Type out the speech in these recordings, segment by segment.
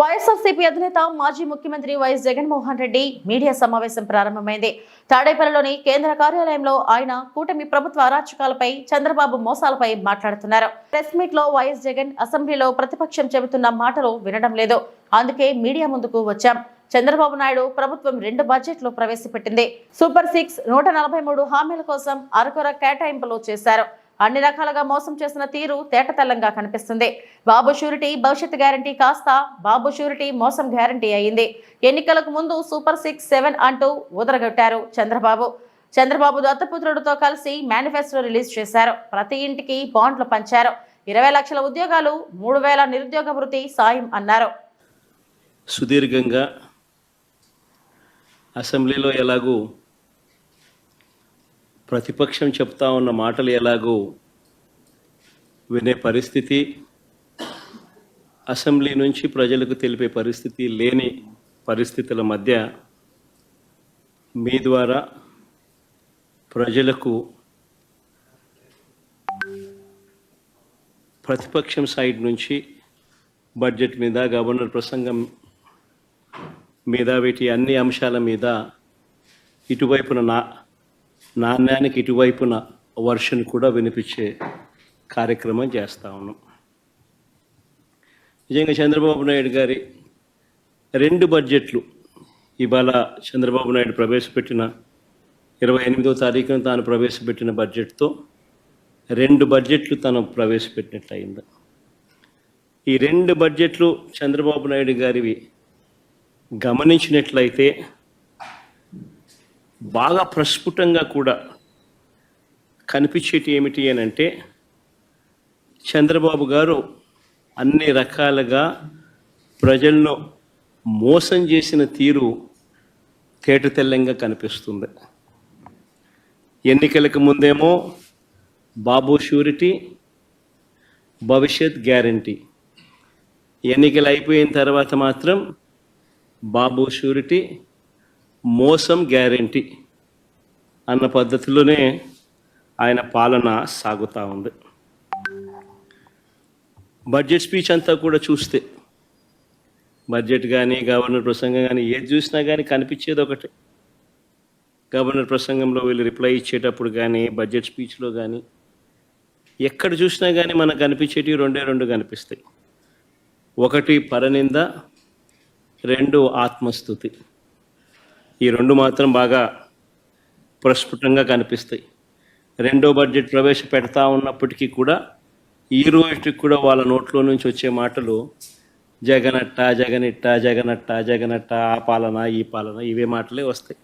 వైఎస్ఆర్సీపీ అధినేత మాజీ ముఖ్యమంత్రి వైఎస్ జగన్మోహన్ రెడ్డి మీడియా సమావేశం ప్రారంభమైంది. తాడేపల్లిలోని కేంద్ర కార్యాలయంలో ఆయన కూటమి ప్రభుత్వ అరాచకాలపై చంద్రబాబు మోసాలపై మాట్లాడుతున్నారు. ప్రెస్ మీట్లో వైఎస్ జగన్ అసెంబ్లీలో ప్రతిపక్షం చెబుతున్న మాటలు వినడం లేదు. అందుకే మీడియా ముందుకు వచ్చాం. చంద్రబాబు నాయుడు ప్రభుత్వం రెండు బడ్జెట్లు ప్రవేశపెట్టింది. సూపర్ సిక్స్ నూట నలభై మూడు హామీల కోసం అరకొర కేటాయింపులు చేశారు. అన్ని రకాలుగా మోసం చేసిన తీరు తేటతెల్లంగా కనిపిస్తుంది. బాబు షూరిటీ భవిష్యత్ గ్యారంటీ కాస్త బాబు షూరిటీ మోసం గ్యారంటీ అయింది. ఎన్నికలకు ముందు సూపర్ సిక్స్ సెవెన్ అంటూ ఉదరగొట్టారు చంద్రబాబు. చంద్రబాబు దత్తపుత్రుడితో కలిసి మేనిఫెస్టో రిలీజ్ చేశారు. ప్రతి ఇంటికి బాండ్లు పంచారు. ఇరవై లక్షల ఉద్యోగాలు మూడు వేల నిరుద్యోగ వృత్తి సాయం అన్నారు. సుదీర్ఘంగా అసెంబ్లీలో ఎలాగూ ప్రతిపక్షం చెప్తా ఉన్న మాటలు ఎలాగో వినే పరిస్థితి అసెంబ్లీ నుంచి ప్రజలకు తెలిపే పరిస్థితి లేని పరిస్థితుల మధ్య మీ ద్వారా ప్రజలకు ప్రతిపక్షం సైడ్ నుంచి బడ్జెట్ మీద గవర్నర్ ప్రసంగం మీద వీటి అన్ని అంశాల మీద ఇటువైపున నా నాణ్యానికి ఇటువైపున వర్షన్ కూడా వినిపించే కార్యక్రమం చేస్తా ఉన్నాం. నిజంగా చంద్రబాబు నాయుడు గారి రెండు బడ్జెట్లు ఇవాళ చంద్రబాబు నాయుడు ప్రవేశపెట్టిన ఇరవై ఎనిమిదో తారీఖున తాను ప్రవేశపెట్టిన బడ్జెట్తో రెండు బడ్జెట్లు తను ప్రవేశపెట్టినట్లయింది. ఈ రెండు బడ్జెట్లు చంద్రబాబు నాయుడు గారివి గమనించినట్లయితే బాగా ప్రస్ఫుటంగా కూడా కనిపించేటి ఏమిటి అని అంటే చంద్రబాబు గారు అన్ని రకాలుగా ప్రజలను మోసం చేసిన తీరు తేటతెల్లంగా కనిపిస్తుంది. ఎన్నికలకు ముందేమో బాబు షూరిటీ భవిష్యత్ గ్యారంటీ. ఎన్నికలు అయిపోయిన తర్వాత మాత్రం బాబు షూరిటీ మోసం గ్యారంటీ అన్న పద్ధతిలోనే ఆయన పాలన సాగుతూ ఉంది. బడ్జెట్ స్పీచ్ అంతా కూడా చూస్తే బడ్జెట్ కానీ గవర్నర్ ప్రసంగం కానీ ఏది చూసినా కానీ కనిపించేది ఒకటే. గవర్నర్ ప్రసంగంలో వీళ్ళు రిప్లై ఇచ్చేటప్పుడు కానీ బడ్జెట్ స్పీచ్లో కానీ ఎక్కడ చూసినా కానీ మనకు కనిపించేటివి రెండే రెండు కనిపిస్తాయి. ఒకటి పరనింద రెండు ఆత్మస్థుతి. ఈ రెండు మాత్రం బాగా ప్రస్ఫుటంగా కనిపిస్తాయి. రెండో బడ్జెట్ ప్రవేశపెడతా ఉన్నప్పటికీ కూడా ఈ రోజుకి కూడా వాళ్ళ నోట్లో నుంచి వచ్చే మాటలు జగనట్ట జగనిట్ట జగనట్ట జగనట్ట ఆ పాలన ఈ పాలన ఇవే మాటలే వస్తాయి.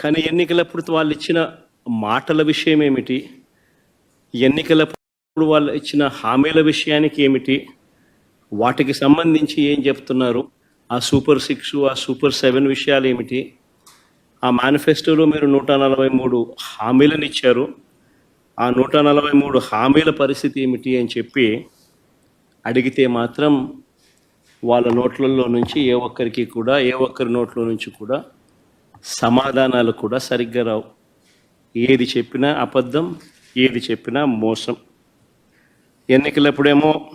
కానీ ఎన్నికలప్పుడు వాళ్ళు ఇచ్చిన మాటల విషయం ఏమిటి? ఎన్నికలప్పుడు వాళ్ళు ఇచ్చిన హామీల విషయానికి ఏమిటి? వాటికి సంబంధించి ఏం చెప్తున్నారు? ఆ సూపర్ సిక్స్ ఆ సూపర్ సెవెన్ విషయాలు ఏమిటి ఆ మేనిఫెస్టోలో మీరు నూట నలభై మూడు హామీలను ఇచ్చారు ఆ నూట నలభై మూడు హామీల పరిస్థితి ఏమిటి అని చెప్పి అడిగితే మాత్రం వాళ్ళ నోట్లలో నుంచి ఏ ఒక్కరికి కూడా ఏ ఒక్కరి నోట్లో నుంచి కూడా సమాధానాలు కూడా సరిగ్గా రావు. ఏది చెప్పినా అబద్ధం ఏది చెప్పినా మోసం. ఎన్నికలప్పుడేమో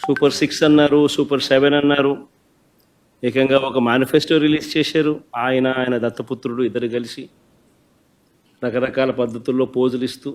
సూపర్ సిక్స్ అన్నారు సూపర్ సెవెన్ అన్నారు ఏకంగా ఒక మేనిఫెస్టో రిలీజ్ చేశారు. ఆయన ఆయన దత్తపుత్రుడు ఇద్దరు కలిసి రకరకాల పద్ధతుల్లో పోజులు ఇస్తూ